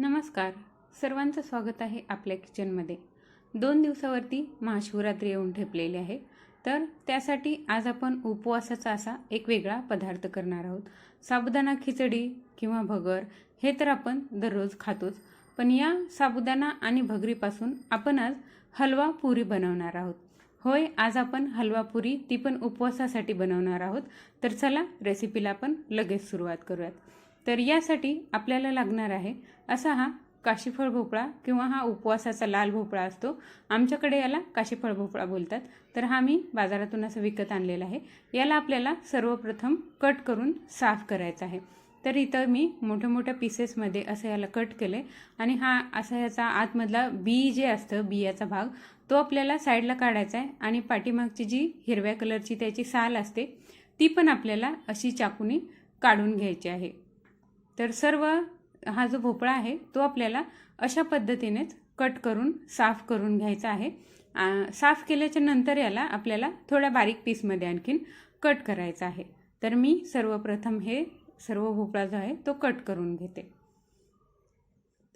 नमस्कार. सर्वांचं स्वागत आहे आपल्या किचनमध्ये. दोन दिवसावरती महाशिवरात्री येऊन ठेपलेली आहे. तर त्यासाठी आज आपण उपवासाचा असा एक वेगळा पदार्थ करणार आहोत. साबुदाणा खिचडी किंवा भगर हे तर आपण दररोज खातोच. पण या साबुदाणा आणि भगरीपासून आपण आज हलवा पुरी बनवणार आहोत. होय आज आपण हलवा पुरी ती पण उपवासासाठी बनवणार आहोत. तर चला रेसिपीला आपण लगेच सुरुवात करूयात. तर यासाठी आपल्याला लागणार आहे असा हा काशीफळ भोपळा किंवा हा उपवासाचा लाल भोपळा असतो. आमच्याकडे याला काशीफळ भोपळा बोलतात. तर हा मी बाजारातून असं विकत आणलेला आहे. याला आपल्याला सर्वप्रथम कट करून साफ करायचा आहे. तर इथं मी मोठ्या मोठ्या पीसेसमध्ये असं याला कट केले आणि हा असा याचा आतमधला बी जे असतं बियाचा भाग तो आपल्याला साईडला काढायचा आहे. आणि पाठीमागची जी हिरव्या कलरची त्याची साल असते ती पण आपल्याला अशी चाकूनी काढून घ्यायची आहे. तर सर्व हा जो भोपळा आहे तो आपल्याला अशा पद्धतीनेच कट करून साफ करून घ्यायचा आहे. साफ केल्याच्यानंतर याला आपल्याला थोड्या बारीक पीसमध्ये आणखीन कट करायचा आहे. तर मी सर्वप्रथम हे सर्व भोपळा जो आहे तो कट करून घेते.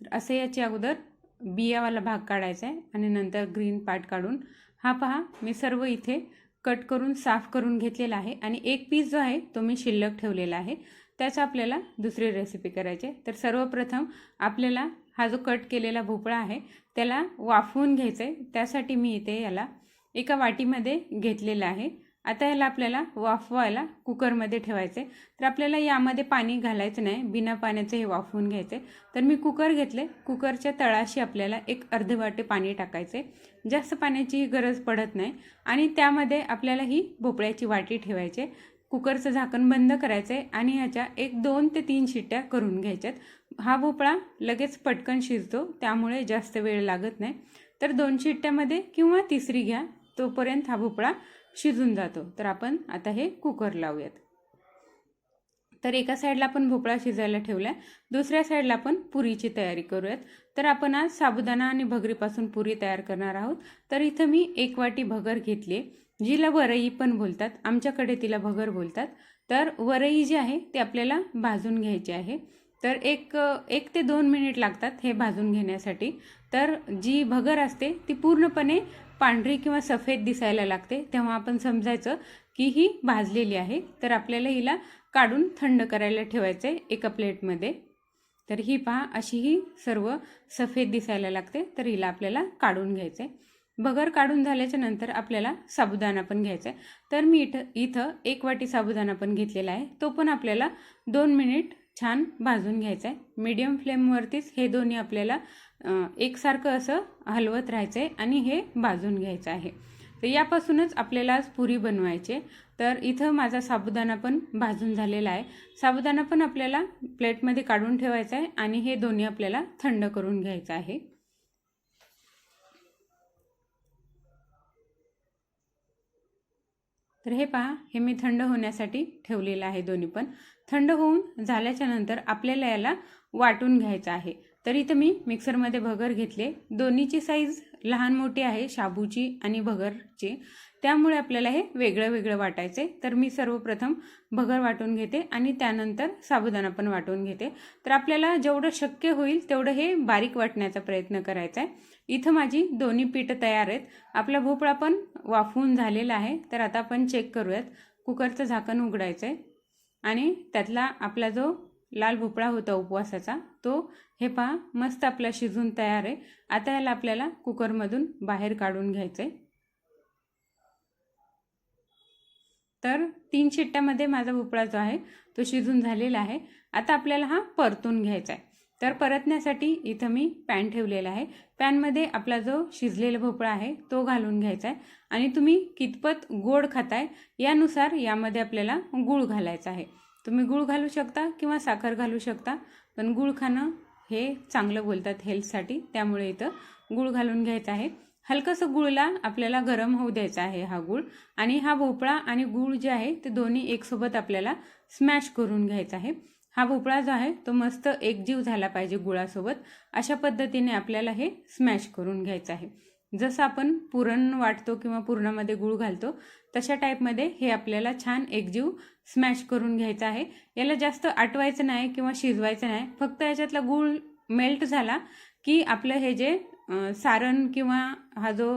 तर असे याची अगोदर बियावाला भाग काढायचा आहे आणि नंतर ग्रीन पार्ट काढून हा पहा मी सर्व इथे कट करून साफ करून घेतलेला आहे. आणि एक पीस जो आहे तो मी शिल्लक ठेवलेला आहे. त्याचं आपल्याला दुसरी रेसिपी करायची आहे. तर सर्वप्रथम आपल्याला हा जो कट केलेला भोपळा आहे त्याला वाफवून घ्यायचं आहे त्यासाठी मी इथे याला एका वाटीमध्ये घेतलेलं आहे. आता याला आपल्याला वाफवायला कुकरमध्ये ठेवायचं आहे तर आपल्याला यामध्ये पाणी घालायचं नाही. बिना पाण्याचं हे वाफवून घ्यायचं आहे तर मी कुकर घेतले कुकरच्या तळाशी आपल्याला एक अर्धे वाटे पाणी टाकायचे जास्त पाण्याची गरज पडत नाही. आणि त्यामध्ये आपल्याला ही भोपळ्याची वाटी ठेवायची आहे. कुकरचं झाकण बंद करायचं आहे आणि ह्याच्या एक दोन ते तीन शिट्ट्या करून घ्यायच्यात. हा भोपळा लगेच पटकन शिजतो त्यामुळे जास्त वेळ लागत नाही. तर दोन शिट्ट्यामध्ये किंवा तिसरी घ्या तोपर्यंत हा भोपळा शिजून जातो. तर आपण आता हे कुकर लावूयात. तर एका साईडला आपण भोपळा शिजायला ठेवला आहे दुसऱ्या साईडला आपण पुरीची तयारी करूयात. तर आपण आज साबुदाणा आणि भगरीपासून पुरी तयार करणार आहोत. तर इथं मी एक वाटी भगर घेतली जिला वरई पण बोलतात आमच्याकडे तिला भगर बोलतात. तर वरई जी आहे ती आपल्याला भाजून घ्यायची आहे. तर एक एक ते दोन मिनिट लागतात हे भाजून घेण्यासाठी. तर जी भगर असते ती पूर्णपणे पांढरी किंवा सफेद दिसायला लागते. तेव्हा आपण समजायचं की ही भाजलेली आहे. तर आपल्याला हिला काढून थंड करायला ठेवायचं आहे एका प्लेटमध्ये. तर ही पहा अशी ही सर्व सफेद दिसायला लागते. तर हिला आपल्याला काढून घ्यायचं आहे बगर काढून झाल्याच्यानंतर आपल्याला साबुदाणा पण घ्यायचा आहे. तर मी इथं इथं एक वाटी साबुदाणा पण घेतलेला आहे. तो पण आपल्याला दोन मिनिट छान भाजून घ्यायचा आहे. मीडियम फ्लेमवरतीच हे दोन्ही आपल्याला एकसारखं असं हलवत राहायचं आहे आणि हे भाजून घ्यायचं आहे. तर यापासूनच आपल्याला आज पुरी बनवायचे तर इथं माझा साबुदाणा पण भाजून झालेला आहे. साबुदाणा पण आपल्याला प्लेटमध्ये काढून ठेवायचा आहे आणि हे दोन्ही आपल्याला थंड करून घ्यायचं आहे. तर हे पहा हे मी थंड होण्यासाठी ठेवलेलं आहे दोन्ही पण. थंड होऊन झाल्याच्यानंतर आपल्याला याला वाटून घ्यायचं आहे. तर इथं मी मिक्सरमध्ये भगर घेतले. दोन्हीची साईज लहान मोठी आहे शाबूची आणि भगरची. त्यामुळे आपल्याला हे वेगळं वेगळं वाटायचं. आहे तर मी सर्वप्रथम भगर वाटून घेते आणि त्यानंतर साबुदाणा पण वाटून घेते. तर आपल्याला जेवढं शक्य होईल तेवढं हे बारीक वाटण्याचा प्रयत्न करायचा आहे. इथं माझी दोन्ही पीठं तयार आहेत. आपला भोपळा पण वाफवून झालेला आहे. तर आता आपण चेक करूयात. कुकरचं झाकण उघडायचं आहे आणि त्यातला आपला जो लाल भोपळा होता उपवासाचा तो हे पहा मस्त आपला शिजून तयार आहे. आता याला आपल्याला कुकरमधून बाहेर काढून घ्यायचं आहे तर तीन शिट्ट्यामध्ये माझा भोपळा जो आहे तो शिजून झालेला आहे. आता आपल्याला हा परतून घ्यायचा आहे तर परतण्यासाठी इथं मी पॅन ठेवलेला आहे. पॅनमध्ये आपला जो शिजलेला भोपळा आहे तो घालून घ्यायचा आहे. आणि तुम्ही कितपत गोड खाताय यानुसार यामध्ये आपल्याला गूळ घालायचा आहे. तुम्ही गूळ घालू शकता किंवा साखर घालू शकता पण गूळ खाणं हे चांगलं बोलतात हेल्थसाठी त्यामुळे इथं गूळ घालून घ्यायचं आहे. हलकंसं गुळला आपल्याला गरम होऊ द्यायचा आहे हा गूळ. आणि हा भोपळा आणि गूळ जे आहे ते दोन्ही एकसोबत आपल्याला स्मॅश करून घ्यायचा आहे. हा भोपळा जो आहे तो मस्त एकजीव झाला पाहिजे गुळासोबत. अशा पद्धतीने आपल्याला हे स्मॅश करून घ्यायचं आहे. जसं आपण पुरण वाटतो किंवा पुरणामध्ये गूळ घालतो तशा टाईपमध्ये हे आपल्याला छान एकजीव स्मॅश करून घ्यायचं आहे. याला जास्त आटवायचं नाही किंवा शिजवायचं नाही. फक्त याच्यातला गूळ मेल्ट झाला की आपलं हे जे सारण किंवा हा जो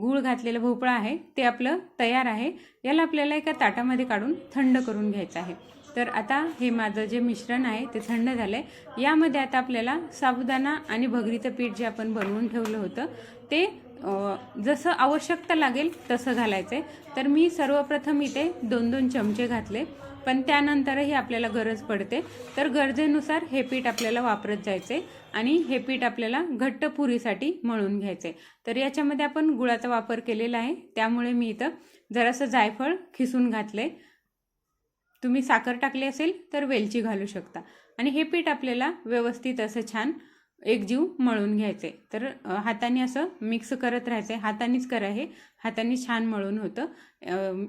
गूळ घातलेला भोपळा आहे ते आपलं तयार आहे. याला आपल्याला एका ताटामध्ये काढून थंड करून घ्यायचं आहे. तर आता हे माझं जे मिश्रण आहे ते थंड झालं आहे यामध्ये आता आपल्याला साबुदाणा आणि भगरीचं पीठ जे आपण बनवून ठेवलं होतं ते जसं आवश्यकता लागेल तसं घालायचं आहे तर मी सर्वप्रथम इथे दोन दोन चमचे घातले पण त्यानंतरही आपल्याला गरज पडते. तर गरजेनुसार हे पीठ आपल्याला वापरत जायचे आणि हे पीठ आपल्याला घट्ट पुरीसाठी मळून घ्यायचे तर याच्यामध्ये आपण गुळाचा वापर केलेला आहे त्यामुळे मी इथं जरासं जायफळ खिसून घातले तुम्ही साखर टाकली असेल तर वेलची घालू शकता. आणि हे पीठ आपल्याला व्यवस्थित असं छान एकजीव मळून घ्यायचे. तर हाताने असं मिक्स करत राहायचं. आहे हातानेच करा हे. हाताने छान मळून होतं.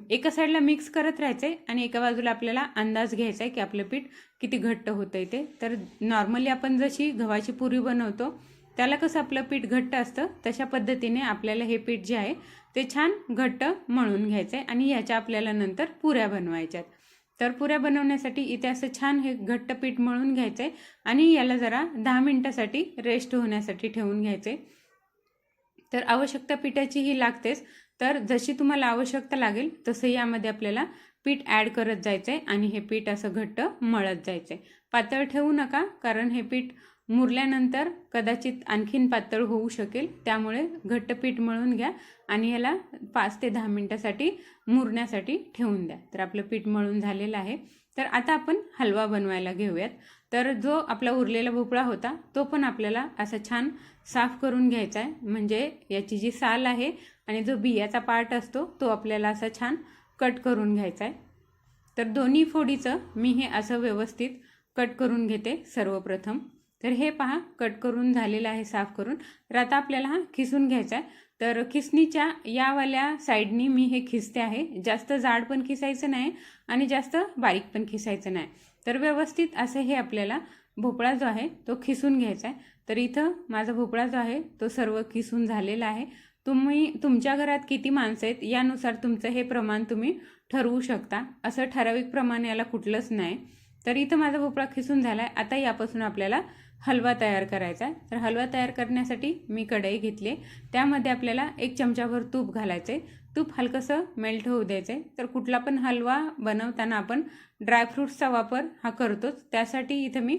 एका साईडला मिक्स करत राहायचं आहे आणि एका बाजूला आपल्याला अंदाज घ्यायचा आहे की आपलं पीठ किती घट्ट होतं आहे ते. तर नॉर्मली आपण जशी गव्हाची पुरी बनवतो त्याला कसं आपलं पीठ घट्ट असतं तशा पद्धतीने आपल्याला हे पीठ जे आहे ते छान घट्ट मळून घ्यायचं आहे आणि ह्याच्या आपल्याला नंतर पुऱ्या बनवायच्यात. तर पुऱ्या बनवण्यासाठी इथे असं छान हे घट्ट पीठ मळून घ्यायचं आहे आणि याला जरा दहा मिनटासाठी रेस्ट होण्यासाठी ठेवून घ्यायचे तर आवश्यकता पिठाची ही लागतेच. तर जशी तुम्हाला आवश्यकता लागेल तसं यामध्ये आपल्याला पीठ ॲड करत जायचं आहे आणि हे पीठ असं घट्ट मळत जायचं आहे पातळ ठेवू नका कारण हे पीठ मुरल्यानंतर कदाचित आणखीन पातळ होऊ शकेल. त्यामुळे घट्ट पीठ मळून घ्या आणि याला पाच ते दहा मिनटासाठी मुरण्यासाठी ठेवून द्या. तर आपलं पीठ मळून झालेलं आहे. तर आता आपण हलवा बनवायला घेऊयात. तर जो आपला उरलेला भोपळा होता तो पण आपल्याला असा छान साफ करून घ्यायचा आहे. म्हणजे याची जी साल आहे आणि जो बियाचा पार्ट असतो तो आपल्याला असा छान कट करून घ्यायचा आहे. तर दोन्ही फोडीचं मी हे असं व्यवस्थित कट करून घेते सर्वप्रथम. तर हे पहा कट करून झालेलं आहे साफ करून. तर आता आपल्याला हा खिसून घ्यायचा आहे. तर खिसणीच्या यावाल्या साईडनी मी हे खिसते आहे. जास्त जाड पण खिसायचं नाही आणि जास्त बारीक पण खिसायचं नाही. तर व्यवस्थित असं हे आपल्याला भोपळा जो आहे तो खिसून घ्यायचा आहे. तर इथं माझा भोपळा जो आहे तो सर्व खिसून झालेला आहे. तुम्ही तुमच्या घरात किती माणसं आहेत यानुसार तुमचं हे प्रमाण तुम्ही ठरवू शकता. असं ठराविक प्रमाण याला कुठलंच नाही. तर इथं माझा भोपळा खिसून झाला आहे आता यापासून आपल्याला हलवा तयार करायचा आहे. तर हलवा तयार करण्यासाठी मी कढई घेतली त्यामध्ये आपल्याला एक चमचाभर तूप घालायचे तूप हलकंसं मेल्ट होऊ द्यायचे तर कुठला पण हलवा बनवताना आपण ड्रायफ्रूट्सचा वापर हा करतोच. त्यासाठी इथं मी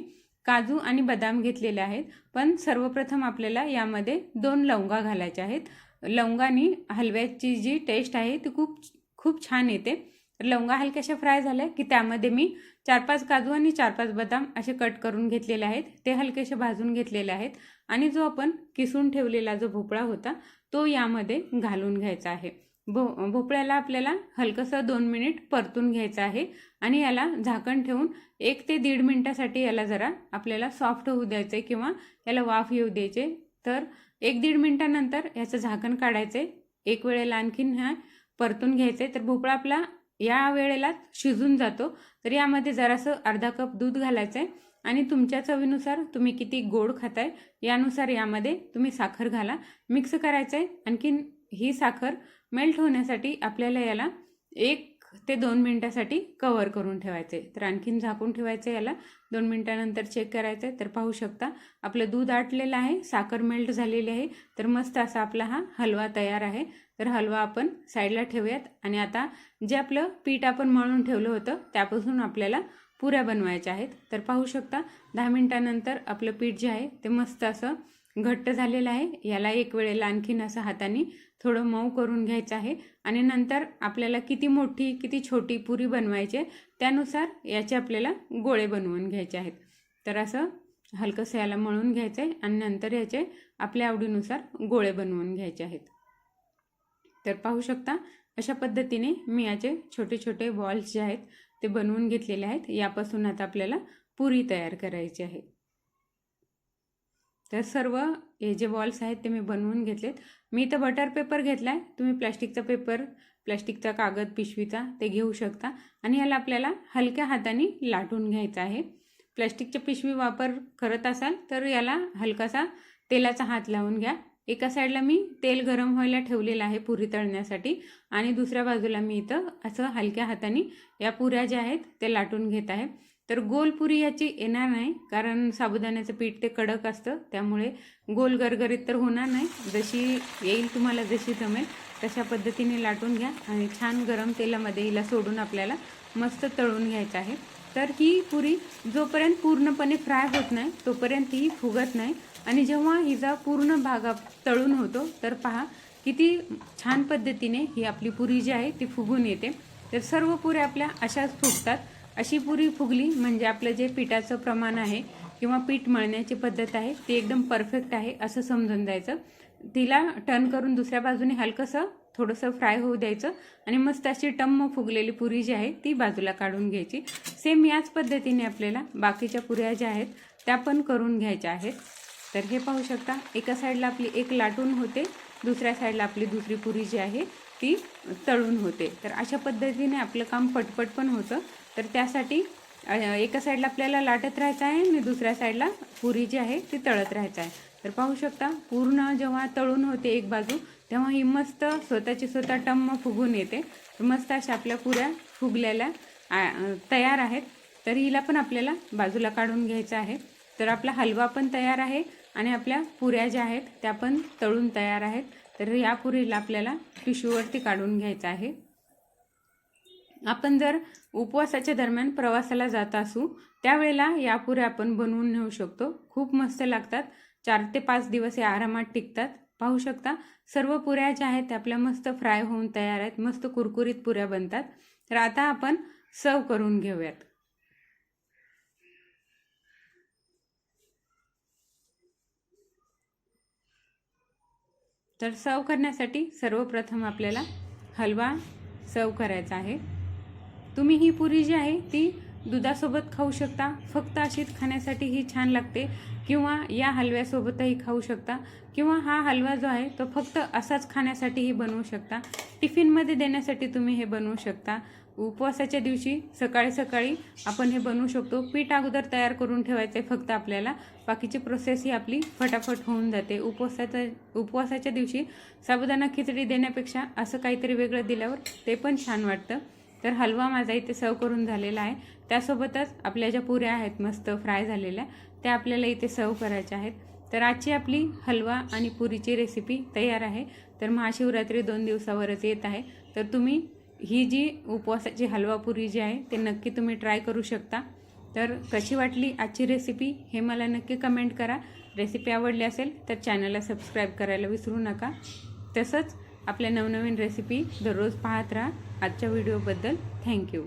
काजू आणि बदाम घेतलेले आहेत. पण सर्वप्रथम आपल्याला यामध्ये दोन लवंगा घालायच्या आहेत. लवंगानी हलव्याची जी टेस्ट आहे ती खूप खूप छान येते. तर लवंगा हलक्याशा फ्राय झाल्या की त्यामध्ये मी चार पाच काजू आणि चार पाच बदाम असे कट करून घेतलेले आहेत. ते हलकेसे भाजून घेतलेले आहेत आणि जो आपण किसून ठेवलेला जो भोपळा होता तो यामध्ये घालून घ्यायचा आहे. भो भोपळ्याला आपल्याला हलकंसं दोन मिनिट परतून घ्यायचं आहे आणि याला झाकण ठेवून एक ते दीड मिनटासाठी याला जरा आपल्याला सॉफ्ट होऊ द्यायचं आहे किंवा याला वाफ येऊ द्यायचे. तर एक दीड मिनटानंतर याचं झाकण काढायचे एक वेळेला आणखीन ह्या परतून घ्यायचे तर भोपळा आपला या वेळेला शिजून जातो. तर यामध्ये जरासं अर्धा कप दूध घालायचं आहे आणि तुमच्या चवीनुसार तुम्ही किती गोड खाताय यानुसार यामध्ये तुम्ही साखर घाला. मिक्स करायचं आहे आणखीन ही साखर मेल्ट होण्यासाठी आपल्याला याला एक ते दोन मिनटासाठी कवर करून ठेवायचे. तर आणखीन झाकून ठेवायचे याला. दोन मिनटानंतर चेक करायचं तर पाहू शकता आपलं दूध आटलेलं आहे साखर मेल्ट झालेली आहे. तर मस्त असा आपला हा हलवा तयार आहे. तर हलवा आपण साईडला ठेवूयात. आणि आता जे आपलं पीठ आपण मळून ठेवलं होतं त्यापासून आपल्याला पुऱ्या बनवायच्या आहेत. तर पाहू शकता दहा मिनटानंतर आपलं पीठ जे आहे ते मस्त असं घट्ट झालेलं आहे. याला एक वेळेला आणखीन असं हाताने थोडं मऊ करून घ्यायचं आहे. आणि नंतर आपल्याला किती मोठी किती छोटी पुरी बनवायची आहे त्यानुसार याचे आपल्याला गोळे बनवून घ्यायचे आहेत. तर असं हलकंसं याला मळून घ्यायचं आहे आणि नंतर याचे आपल्या आवडीनुसार गोळे बनवून घ्यायचे आहेत. तर पाहू शकता अशा पद्धतीने मी याचे छोटे छोटे बॉल्स जे आहेत ते बनवून घेतलेले आहेत. यापासून आता आपल्याला पुरी तयार करायची आहे. तर सर्व हे जे बॉल्स आहेत ते मी बनवून घेतलेत. मी इथं बटर पेपर घेतला आहे तुम्ही प्लॅस्टिकचा पेपर प्लॅस्टिकचा कागद पिशवीचा ते घेऊ शकता. आणि याला आपल्याला हलक्या हाताने लाटून घ्यायचा आहे. प्लॅस्टिकच्या पिशवी वापर करत असाल तर याला हलकासा तेलाचा हात लावून घ्या. एका साईडला मी तेल गरम व्हायला ठेवलेलं आहे पुरी तळण्यासाठी. आणि दुसऱ्या बाजूला मी इथं असं हलक्या हाताने या पुऱ्या ज्या आहेत ते लाटून घेत आहे. तर गोल पुरी याची येणार नाही कारण साबुदाण्याचं पीठ ते कडक असतं त्यामुळे गोल गरगरीत तर होणार नाही. जशी येईल तुम्हाला जशी जमेल तशा पद्धतीने लाटून घ्या आणि छान गरम तेलामध्ये हिला सोडून आपल्याला मस्त तळून घ्यायचं आहे. तर ही पुरी जोपर्यंत पूर्णपणे फ्राय होत नाही तोपर्यंत ही फुगत नाही. आणि जेव्हा हिचा पूर्ण भाग आप- तळून होतो तर पहा किती छान पद्धतीने ही आपली पुरी जी आहे ती फुगून येते. तर सर्व पुऱ्या आपल्या अशाच फुगतात. अशी पुरी फुगली म्हणजे आपलं जे पिठाचं प्रमाण आहे किंवा पीठ मळण्याची पद्धत आहे ती एकदम परफेक्ट आहे असं समजून जायचं तिला टर्न करून दुसऱ्या बाजूने हलकंसं थोडंसं फ्राय होऊ द्यायचं आणि मस्त अशी टम्म फुगलेली पुरी जी आहे ती बाजूला काढून घ्यायची. सेम याच पद्धतीने आपल्याला बाकीच्या पुऱ्या ज्या आहेत त्या पण करून घ्यायच्या आहेत. तर हे पाहू शकता एका साईडला आपली एक लाटून होते दुसऱ्या साईडला आपली दुसरी पुरी जी आहे ती तळून होते. तर अशा पद्धतीने आपलं काम पटपट पण होतं. तर त्यासाठी एका साईडला आपल्याला लाटत राहायचं आहे आणि दुसऱ्या साईडला पुरी जी आहे ती तळत राहायचं आहे. तर पाहू शकता पूर्ण जेव्हा तळून होते एक बाजू तेव्हा ही मस्त स्वतःची स्वतः टम्म फुगून येते. तर मस्त अशा आपल्या पुऱ्या फुगलेल्या तयार आहेत. तर हिला पण आपल्याला बाजूला काढून घ्यायचं आहे. तर आपला हलवा पण तयार आहे आणि आपल्या पुऱ्या ज्या आहेत त्या पण तळून तयार आहेत. तर या पुरीला आपल्याला टिश्यूवरती काढून घ्यायचं आहे. आपण जर उपवासाच्या दरम्यान प्रवासाला जात असू त्यावेळेला या पुऱ्या आपण बनवून नेऊ शकतो. खूप मस्त लागतात. चार ते पाच दिवस या आरामात टिकतात. पाहू शकता सर्व पुऱ्या ज्या आहेत त्या आपल्या मस्त फ्राय होऊन तयार आहेत. मस्त कुरकुरीत पुऱ्या बनतात. तर आता आपण सर्व करून घेऊयात. तर सर्व करण्यासाठी सर्वप्रथम आपल्याला हलवा सर्व करायचा आहे. तुम्ही ही पुरी जी आहे ती दुधासोबत खाऊ शकता. फक्त अशीच खाण्यासाठी ही छान लागते. किंवा या हलव्यासोबतही खाऊ शकता. किंवा हा हलवा जो आहे तो फक्त असाच खाण्यासाठीही बनवू शकता. टिफिनमध्ये देण्यासाठी तुम्ही हे बनवू शकता. उपवासाच्या दिवशी सकाळी सकाळी आपण हे बनवू शकतो. पीठ अगोदर तयार करून ठेवायचं आहे फक्त आपल्याला. बाकीची प्रोसेस ही आपली फटाफट होऊन जाते. उपवासाच्या उपवासाच्या दिवशी साबुदाणा खिचडी देण्यापेक्षा असं काहीतरी वेगळं दिल्यावर ते पण छान वाटतं. तर हलवा माझा इथे सर्व करून झालेला आहे. त्यासोबतच आपल्या ज्या पुऱ्या आहेत मस्त फ्राय झालेल्या त्या आपल्याला इथे सर्व करायच्या आहेत. तर आजची आपली हलवा आणि पुरीची रेसिपी तयार आहे. तर महाशिवरात्री दोन दिवसावरच येत आहे. तर तुम्ही ही जी उपवासाची हलवापुरी जी आहे ते नक्की तुम्ही ट्राय करू शकता. तर कशी वाटली आजची रेसिपी हे मला नक्की कमेंट करा. रेसिपी आवडली असेल तर चॅनलला सबस्क्राईब करायला विसरू नका. तसंच आपल्या नवनवीन रेसिपी दररोज पाहत राहा. आजच्या व्हिडिओबद्दल थँक्यू